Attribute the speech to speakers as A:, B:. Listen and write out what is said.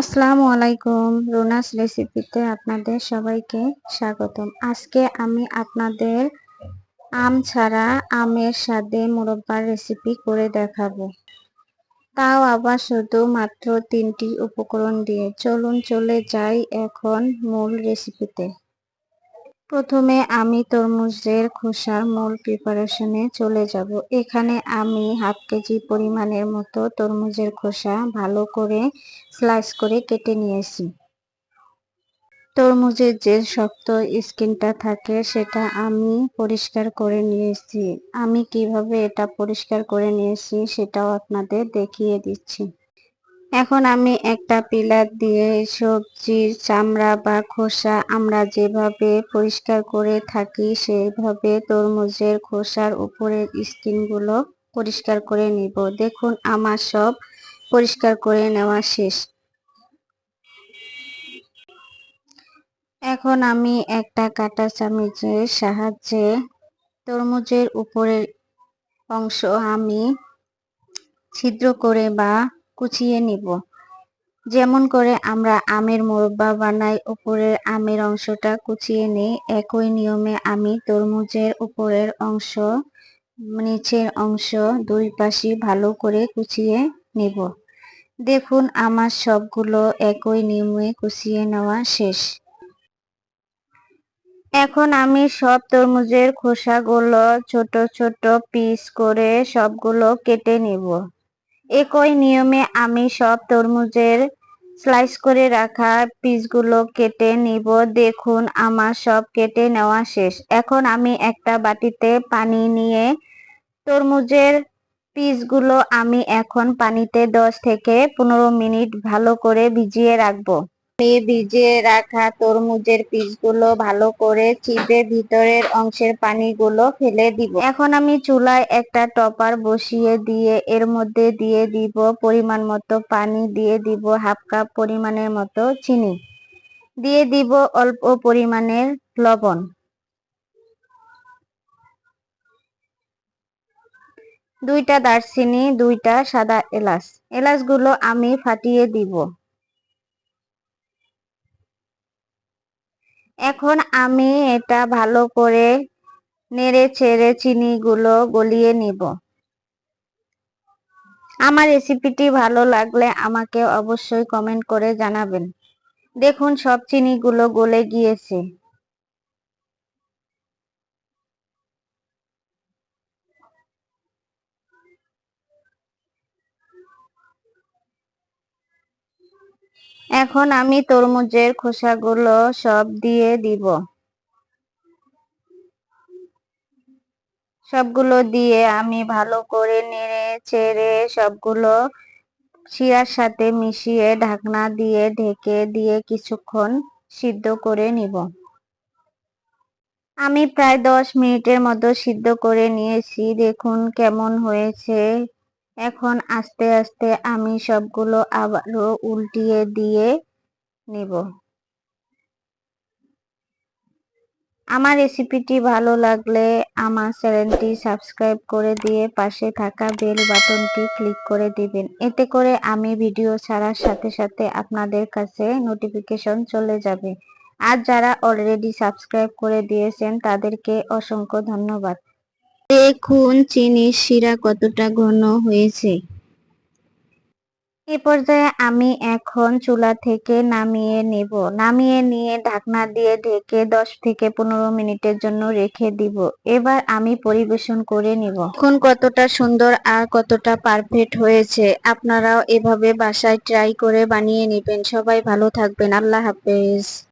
A: আসসালামু আলাইকুম, রুনাস রেসিপিতে আপনাদের সবাইকে স্বাগতম। আজকে আমি আপনাদের আম ছাড়া আমের স্বাদে মুরব্বার রেসিপি করে দেখাবো। তাও আবার শুধু মাত্র তিনটি উপকরণ দিয়ে। চলুন চলে যাই এখন মূল রেসিপিতে। প্রথমে আমি তরমুজের খোসার মূল প্রিপারেশনে চলে যাব। এখানে আমি হাফ কেজি পরিমাণের মতো তরমুজের খোসা ভালো করে স্লাইস করে কেটে নিয়েছি। তরমুজের যে শক্ত স্কিনটা থাকে সেটা আমি পরিষ্কার করে নিয়েছি। আমি কীভাবে এটা পরিষ্কার করে নিয়েছি সেটাও আপনাদের দেখিয়ে দিচ্ছি। এখন আমি একটা পিলার দিয়ে সবজির চামড়া বা খোসা আমরা যেভাবে পরিষ্কার করে থাকি, সেইভাবে তরমুজের খোসার উপরের স্কিনগুলো পরিষ্কার করে নিব। দেখুন, আমার সব পরিষ্কার করে নেওয়া শেষ। এখন আমি একটা কাটা চামিচের সাহায্যে তরমুজের উপরের অংশ আমি ছিদ্র করে বা কুচিয়ে নিব। যেমন করে আমরা আমের মোরব্বা বানাই, উপরের আমের অংশটা কুচিয়ে নিই। একই নিয়মে আমি তরমুজের উপরের অংশ, নিচের অংশ দুই পাশে ভালো করে কুচিয়ে নিব। দেখুন, আমার সবগুলো একই নিয়মে কুচিয়ে নেওয়া শেষ। এখন আমি সব তরমুজের খোসাগুলো ছোট ছোট পিস করে সবগুলো কেটে নিব। একই নিয়মে আমি সব তরমুজের স্লাইস করে রাখা পিসগুলো কেটে নিব। দেখুন, আমার সব কেটে নেওয়া শেষ। এখন আমি একটা বাটিতে পানি নিয়ে তরমুজের পিসগুলো আমি এখন পানিতে দশ থেকে পনেরো মিনিট ভালো করে ভিজিয়ে রাখব। ভিজিয়ে রাখা তরমুজের পিসগুলো ভালো করে চিপে ভিতরের অংশের পানিগুলো ফেলে দিব। এখন আমি চুলায় একটা টপার বসিয়ে দিয়ে এর মধ্যে দিয়ে দিব পরিমাণ মতো পানি, দিয়ে দিব হাফ কাপ পরিমাণের মতো চিনি, দিয়ে দিব অল্প পরিমাণের লবণ। দুইটা দারচিনি, দুইটা সাদা এলাচ, এলাচগুলো আমি ফাটিয়ে দিব। এখন আমি এটা ভালো করে নেড়ে ছেড়ে চিনিগুলো গলিয়ে নিব। আমার রেসিপিটি ভালো লাগলে আমাকে অবশ্যই কমেন্ট করে জানাবেন। দেখুন সব চিনিগুলো গলে গিয়েছে। এখন আমি তরমুজের খোসাগুলো সব দিয়ে দিব। সবগুলো দিয়ে আমি ভালো করে নেড়ে চেড়ে সবগুলো শিরার সাথে মিশিয়ে ঢাকনা দিয়ে ঢেকে দিয়ে কিছুক্ষণ সিদ্ধ করে নিব। আমি প্রায় দশ মিনিটের মতো সিদ্ধ করে নিয়েছি। দেখুন কেমন হয়েছে। এখন আস্তে আস্তে আমি সবগুলো আবারও উল্টিয়ে দিয়ে নিব। আমার রেসিপিটি ভালো লাগলে আমার চ্যানেলটি সাবস্ক্রাইব করে দিয়ে পাশে থাকা বেল বাটনটি ক্লিক করে দিবেন। এতে করে আমি ভিডিও ছাড়ার সাথে সাথে আপনাদের কাছে নোটিফিকেশন চলে যাবে। আর যারা অলরেডি সাবস্ক্রাইব করে দিয়েছেন তাদেরকে অসংখ্য ধন্যবাদ। দেখুন চিনির শিরা কতটা ঘন হয়েছে। এ পর্যায়ে আমি এখন চুলা থেকে নামিয়ে নেব। নামিয়ে নিয়ে ঢাকনা দিয়ে ঢেকে দশ থেকে পনেরো মিনিটের জন্য রেখে দিব। এবার আমি পরিবেশন করে নিব। এখন কতটা সুন্দর আর কতটা পারফেক্ট হয়েছে। আপনারাও এভাবে বাসায় ট্রাই করে বানিয়ে নেবেন। সবাই ভালো থাকবেন। আল্লাহ হাফেজ।